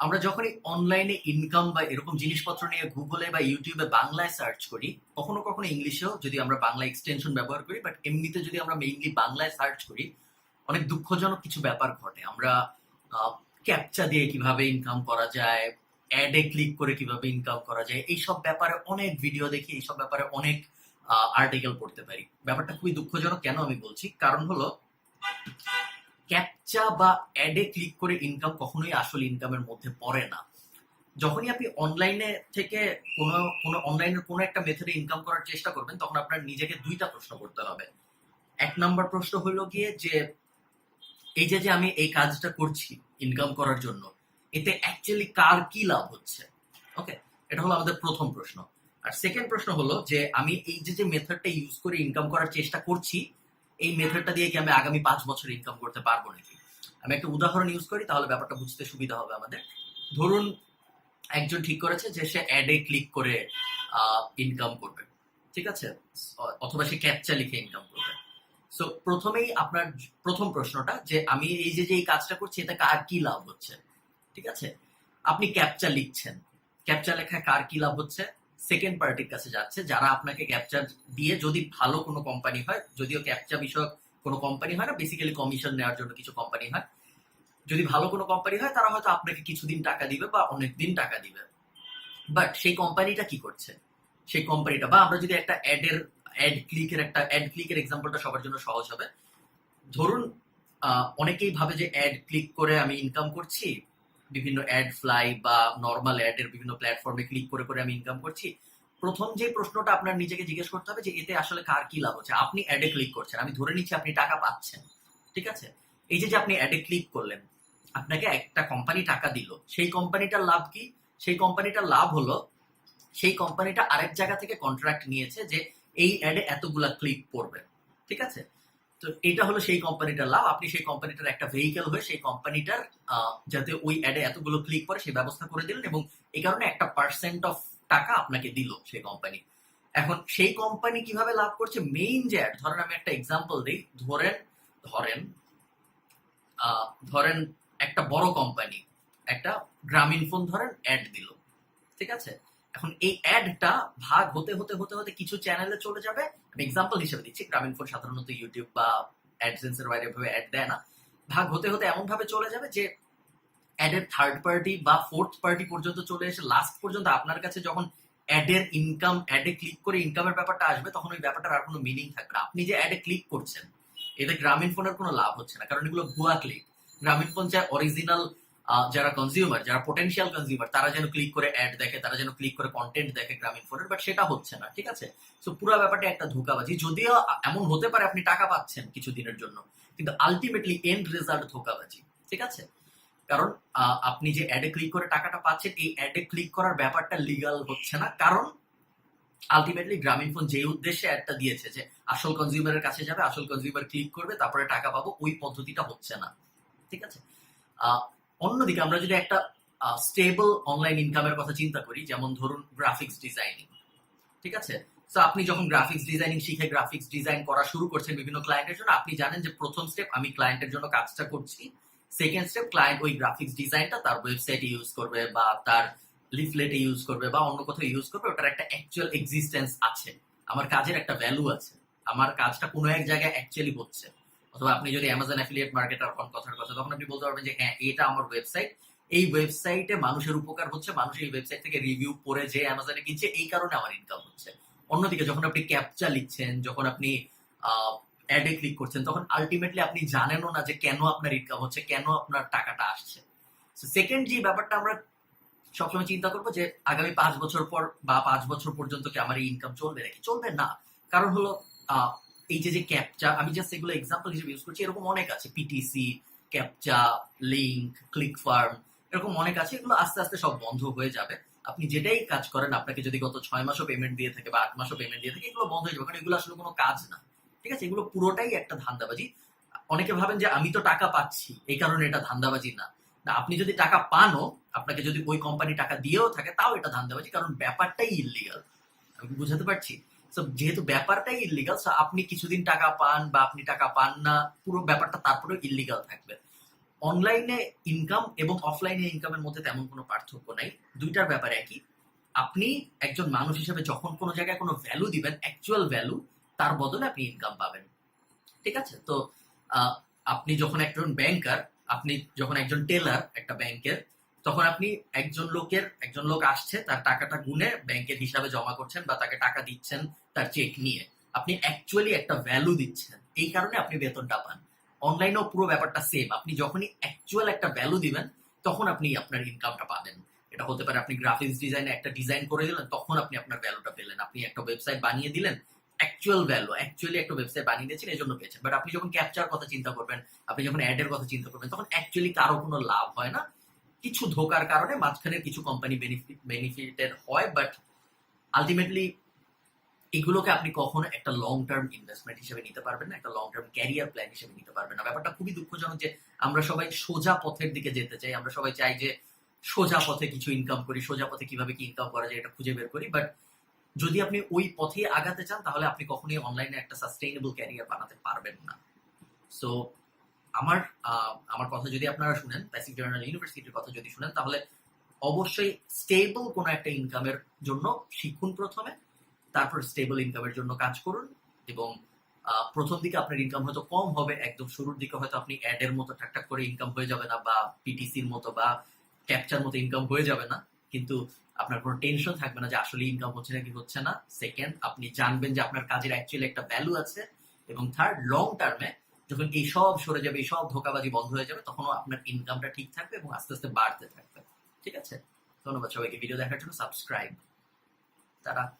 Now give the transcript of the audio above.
আমরা যখনই অনলাইনে ইনকাম বা এরকম জিনিসপত্র নিয়ে গুগলে বা ইউটিউবে বাংলায় সার্চ করি, কখনো কখনো ইংলিশেও যদি আমরা বাংলা এক্সটেনশন ব্যবহার করি বাট এমনিতে যদি আমরা মেইনলি বাংলায় সার্চ করি, অনেক দুঃখজনক কিছু ব্যাপার ঘটে। আমরা ক্যাপচা দিয়ে কীভাবে ইনকাম করা যায় অ্যাডে ক্লিক করে কীভাবে ইনকাম করা যায়, এইসব ব্যাপারে অনেক ভিডিও দেখি, এইসব ব্যাপারে অনেক আর্টিকেল পড়তে পারি। ব্যাপারটা খুবই দুঃখজনক কেন আমি বলছি? কারণ হলো ক্যাপচা বা অ্যাডে ক্লিক করে ইনকাম কখনোই আসল ইনকামের মধ্যে পড়ে না। যখনই আপনি অনলাইনে থেকে কোনো কোনো অনলাইনের কোনো একটা মেথডে ইনকাম করার চেষ্টা করবেন, তখন আপনার নিজেকে দুইটা প্রশ্ন করতে হবে। এক নম্বর প্রশ্ন হলো গিয়ে যে, এই যে যে আমি এই কাজটা করছি ইনকাম করার জন্য, এতে অ্যাকচুয়ালি কার কি লাভ হচ্ছে? ওকে এটা হলো আমাদের প্রথম প্রশ্ন। আর সেকেন্ড প্রশ্ন হলো যে, আমি এই যে যে মেথডটা ইউজ করে ইনকাম করার চেষ্টা করছি এই মেথডটা দিয়ে কি আমি আগামী পাঁচ বছর ইনকাম করতে পারব নাকি? আমি একটা উদাহরণ ইউজ করি, তাহলে ব্যাপারটা বুঝতে সুবিধা হবে আমাদের। ধরুন, একজন ঠিক করেছে যে সে অ্যাডে ক্লিক করে ইনকাম করবে, ঠিক আছে? অথবা সে ক্যাপচা লিখে ইনকাম করবে। সো প্রথমেই আপনার প্রথম প্রশ্নটা যে আমি এই যে এই কাজটা করছি এটা কার কি লাভ হচ্ছে? ঠিক আছে? আপনি ক্যাপচা লিখছেন। ক্যাপচা লেখায় কার কি লাভ হচ্ছে? সেকেন্ড পার্টির কাছে যাচ্ছে, যারা আপনাকে ক্যাপচার দিয়ে যদি ভালো কোনো কোম্পানি হয়, যদিও ক্যাপচা বিষয়ক কোনো কোম্পানি হয় না বেসিক্যালি কমিশন নেওয়ার জন্য কিছু কোম্পানি হয়। যদি ভালো কোনো কোম্পানি হয়, তারা হয়তো আপনাকে কিছুদিন টাকা দিবে বা অনেক দিন টাকা দিবে। বাট সেই কোম্পানিটা কি করছে? সেই কোম্পানিটা বা আমরা যদি একটা অ্যাডের অ্যাড ক্লিকের একটা অ্যাড ক্লিকের এক্সাম্পলটা সবার জন্য সহজ হবে। ধরুন অনেকেই ভাবে যে অ্যাড ক্লিক করে আমি ইনকাম করছি বিভিন্ন অ্যাড ফ্লাই বা নর্মাল অ্যাডের বিভিন্ন প্ল্যাটফর্মে ক্লিক করে করে আমি ইনকাম করছি। প্রথম যে প্রশ্নটা আপনার নিজেকে জিজ্ঞেস করতে হবে যে এতে আসলে কার কি লাভ হচ্ছে? আপনি অ্যাডে ক্লিক করছেন। আমি ধরে নিচ্ছি আপনি টাকা পাচ্ছেন, ঠিক আছে? এই যে যে আপনি অ্যাডে ক্লিক করলেন, আপনাকে একটা কোম্পানি টাকা দিল। সেই কোম্পানিটার লাভ কি? সেই কোম্পানিটার লাভ হলো, সেই কোম্পানিটা আরেক জায়গা থেকে কন্ট্রাক্ট নিয়েছে যে এই অ্যাডে এতগুলা ক্লিক পড়বে, ঠিক আছে? তো এটা হলো সেই কোম্পানিটার লাভ। আপনি সেই কোম্পানিটার একটা ভেহিকেল হয়ে সেই কোম্পানিটার যাতে ওই অ্যাডে এতগুলো ক্লিক করে সেই ব্যবস্থা করে দিলেন এবং এই কারণে একটা পার্সেন্ট অফ টাকা আপনাকে দিল সেই কোম্পানি এখন সেই কোম্পানি কীভাবে লাভ করছে? মেইন যে অ্যাড ধরেন আমি একটা এক্সাম্পল দিই। ধরেন ধরেন ধরেন একটা বড় কোম্পানি একটা গ্রামীণ ফোন ধরেন অ্যাড দিল। ঠিক আছে? এখন এই অ্যাডটা ভাগ হতে হতে হতে হতে কিছু চ্যানেলে চলে যাবে। আমি এক্সাম্পল হিসেবে দিচ্ছি। গ্রামীণ ফোন সাধারণত ইউটিউব বা অ্যাডসেন্সের বাইরে ভাবে অ্যাড দেয় না। ভাগ হতে হতে এমন ভাবে চলে যাবে যে অ্যাডের থার্ড পার্টি বা ফোর্থ পার্টি পর্যন্ত চলে এসে লাস্ট পর্যন্ত আপনার কাছে যখন অ্যাডের ইনকাম অ্যাডে ক্লিক করে ইনকামের ব্যাপারটা আসবে, তখন ওই ব্যাপারটার আর কোনো মিনিং থাকবে না। আপনি যে অ্যাডে ক্লিক করছেন, এতে গ্রামীণ ফোনের কোনো লাভ হচ্ছে না, কারণ এগুলো ভুয়া ক্লিক গ্রামীণ ফোন চায় অরিজিনাল যারা কনজিউমার যারা পোটেন্সিয়াল কনজিউমার তারা যেন ক্লিক করে অ্যাড দেখে, তারা যেন ক্লিক করে কন্টেন্ট দেখে গ্রামীণ ফোনের বাট সেটা হচ্ছে না, ঠিক আছে? সো পুরো ব্যাপারটা একটা ধোকাবাজি। যদিও এমন হতে পারে আপনি টাকা পাচ্ছেন কিছু দিনের জন্য, কিন্তু আলটিমেটলি এন্ড রেজাল্ট ধোকাবাজি, ঠিক আছে? কারণ আপনি যে অ্যাডে ক্লিক করে টাকাটা পাচ্ছেন, এই অ্যাডে ক্লিক করার ব্যাপারটা লিগাল হচ্ছে না, কারণ আলটিমেটলি গ্রামীণ ফোন যে উদ্দেশ্যে অ্যাডটা দিয়েছে যে আসল কনজিউমারের কাছে যাবে, আসল কনজিউমার ক্লিক করবে, তারপরে টাকা পাবো, ওই পদ্ধতিটা হচ্ছে না, ঠিক আছে? অন্যদিকে আমরা যদি একটা স্টেবল অনলাইন ইনকামের কথা চিন্তা করি, যেমন ধরুন গ্রাফিক্স ডিজাইনিং ঠিক আছে? তো আপনি যখন গ্রাফিক্স ডিজাইনিং শিখে গ্রাফিক্স ডিজাইন করা শুরু করছেন বিভিন্ন ক্লায়েন্টের জন্য, আপনি জানেন যে প্রথম স্টেপ আমি ক্লায়েন্টের জন্য কাজটা করছি। সেকেন্ড স্টেপ ক্লায়েন্ট ওই গ্রাফিক্স ডিজাইনটা তার ওয়েবসাইটে ইউজ করবে বা তার লিফলেটে ইউজ করবে বা অন্য কোথাও ইউজ করবে, ওটার একটা অ্যাকচুয়াল এক্সিস্টেন্স আছে। আমার কাজের একটা ভ্যালু আছে। আমার কাজটা কোনো এক জায়গায় অ্যাকচুয়ালি হচ্ছে। অথবা আপনি যদি অ্যামাজন অ্যাফিলিয়েট মার্কেটার হন কথার কথা, তখন আপনি বলতে পারবেন যে হ্যাঁ এটা আমার ওয়েবসাইট এই ওয়েবসাইটে মানুষের উপকার হচ্ছে, মানুষ এই ওয়েবসাইট থেকে রিভিউ পড়ে যে অ্যামাজনে কিনছে, এই কারণে আমার ইনকাম হচ্ছে। অন্যদিকে যখন আপনি ক্যাপচা লিখছেন, যখন আপনি অ্যাডে ক্লিক করছেন, তখন আলটিমেটলি আপনি জানেনও না যে কেন আপনার ইনকাম হচ্ছে, কেন আপনার টাকাটা আসছে। সেকেন্ড যে ব্যাপারটা আমরা সবসময় চিন্তা করব যে, আগামী পাঁচ বছর পর বা পাঁচ বছর পর্যন্ত কি আমার এই ইনকাম চলবে নাকি? চলবে না। কারণ হলো এই যে ক্যাপচা আমি জাস্ট এগুলো এক্সাম্পল হিসেবে ইউজ করছি, এরকম অনেক আছে PTC captcha link click farm এরকম অনেক আছে, এগুলো আস্তে আস্তে সব বন্ধ হয়ে যাবে। আপনি যেটাই কাজ করেন, আপনাকে যদি গত ছয় মাসও পেমেন্ট দিয়ে থাকে বা আট মাসও পেমেন্ট দিয়ে থাকে, এগুলো বন্ধ হয়ে যাবে, কারণ এগুলো আসলে কোনো কাজ না। ঠিক আছে? এগুলো পুরোটাই একটা ধান্দাবাজি। অনেকে ভাবেন যে, আমি তো টাকা পাচ্ছি, এই কারণে এটা ধান্দাবাজি না। না, আপনি যদি টাকা পানও, আপনাকে যদি ওই কোম্পানি টাকা দিয়েও থাকে, তাও এটা ধান্দাবাজি, কারণ ব্যাপারটাই ইলিগাল আমি বুঝাতে পারছি? যেহেতু ব্যাপারটাই ইলিগাল আপনি কিছুদিন টাকা পান বা আপনি টাকা পান না, পুরো ব্যাপারটা তারপরেও ইলিগাল থাকবে। অনলাইনে ইনকাম এবং অফলাইনে ইনকামের মধ্যে তেমন কোনো পার্থক্য নাই। দুইটার ব্যাপারে একই। আপনি একজন মানুষ হিসেবে যখন কোনো জায়গায় কোনো ভ্যালু দিবেন অ্যাকচুয়াল ভ্যালু তার বদলে আপনি ইনকাম পাবেন। ঠিক আছে? তো আপনি যখন একজন ব্যাংকার আপনি যখন একজন টেলার একটা ব্যাংকের তখন আপনি একজন লোকের, একজন লোক আসছে, তার টাকাটা গুনে ব্যাংকের হিসাবে জমা করছেন বা তাকে টাকা দিচ্ছেন তার চেক নিয়ে। আপনি অ্যাকচুয়ালি একটা ভ্যালু দিচ্ছেন। এই কারণে আপনি বেতনটা পান। অনলাইনেও পুরো ব্যাপারটা সেম আপনি যখনই অ্যাকচুয়াল একটা ভ্যালু দিবেন, তখন আপনি আপনার ইনকামটা পাবেন। এটা হতে পারে আপনি গ্রাফিক্স ডিজাইনে একটা ডিজাইন করে দিলেন, তখন আপনি আপনার ভ্যালুটা পেলেন। আপনি একটা ওয়েবসাইট বানিয়ে দিলেন অ্যাকচুয়াল ভ্যালু অ্যাকচুয়ালি একটা ওয়েবসাইট বানিয়ে দিয়েছেন, এই জন্য পেয়েছেন। বাট আপনি যখন ক্যাপচার কথা চিন্তা করবেন, আপনি যখন অ্যাডের কথা চিন্তা করবেন, তখন অ্যাকচুয়ালি কারও কোনো লাভ হয় না। কিছু ধোকার কারণে মাঝখানের কিছু কোম্পানি বেনিফিট হয় বাট আলটিমেটলি এগুলোকে আপনি কখনো একটা লং টার্ম ইনভেস্টমেন্ট হিসেবে নিতে পারবেন না, একটা লং টার্ম ক্যারিয়ার প্ল্যান হিসেবে নিতে পারবেন না। ব্যাপারটা খুবই দুঃখজনক যে আমরা সবাই সোজা পথের দিকে যেতে চাই, আমরা সবাই চাই যে সোজা পথে কিছু ইনকাম করি, সোজা পথে কীভাবে কি ইনকাম করা যায় এটা খুঁজে বের করি। বাট যদি আপনি ওই পথে আগাতে চান, তাহলে আপনি কখনোই অনলাইনে একটা সাস্টেইনেবল ক্যারিয়ার বানাতে পারবেন না। সো আমার আমার কথা যদি আপনারা শুনেন প্যাসিফিক জার্নাল ইউনিভার্সিটির কথা যদি শুনেন, তাহলে অবশ্যই স্টেবল কোনো একটা ইনকামের জন্য শিখুন প্রথমে, তারপর স্টেবল ইনকামের জন্য কাজ করুন, এবং প্রথম দিকে আপনার ইনকাম হয়তো কম হবে, একদম শুরুর দিকে হয়তো আপনি অ্যাডের মতো ঠাকঠাক করে ইনকাম হয়ে যাবে না, বা পিটিসির মতো বা ক্যাপচার মতো ইনকাম হয়ে যাবে না, কিন্তু আপনার কোনো টেনশন থাকবে না যে আসলে ইনকাম হচ্ছে নাকি হচ্ছে না। সেকেন্ড আপনি জানবেন যে আপনার কাজের অ্যাকচুয়ালি একটা ভ্যালু আছে, এবং থার্ড লং টার্মে যখন এই সব সরে যাবে, এই সব ধোকাবাজি বন্ধ হয়ে যাবে, তখনও আপনার ইনকামটা ঠিক থাকবে এবং আস্তে আস্তে বাড়তে থাকবে। ঠিক আছে? ধন্যবাদ সবাইকে। ভিডিও দেখার জন্য সাবস্ক্রাইব তারা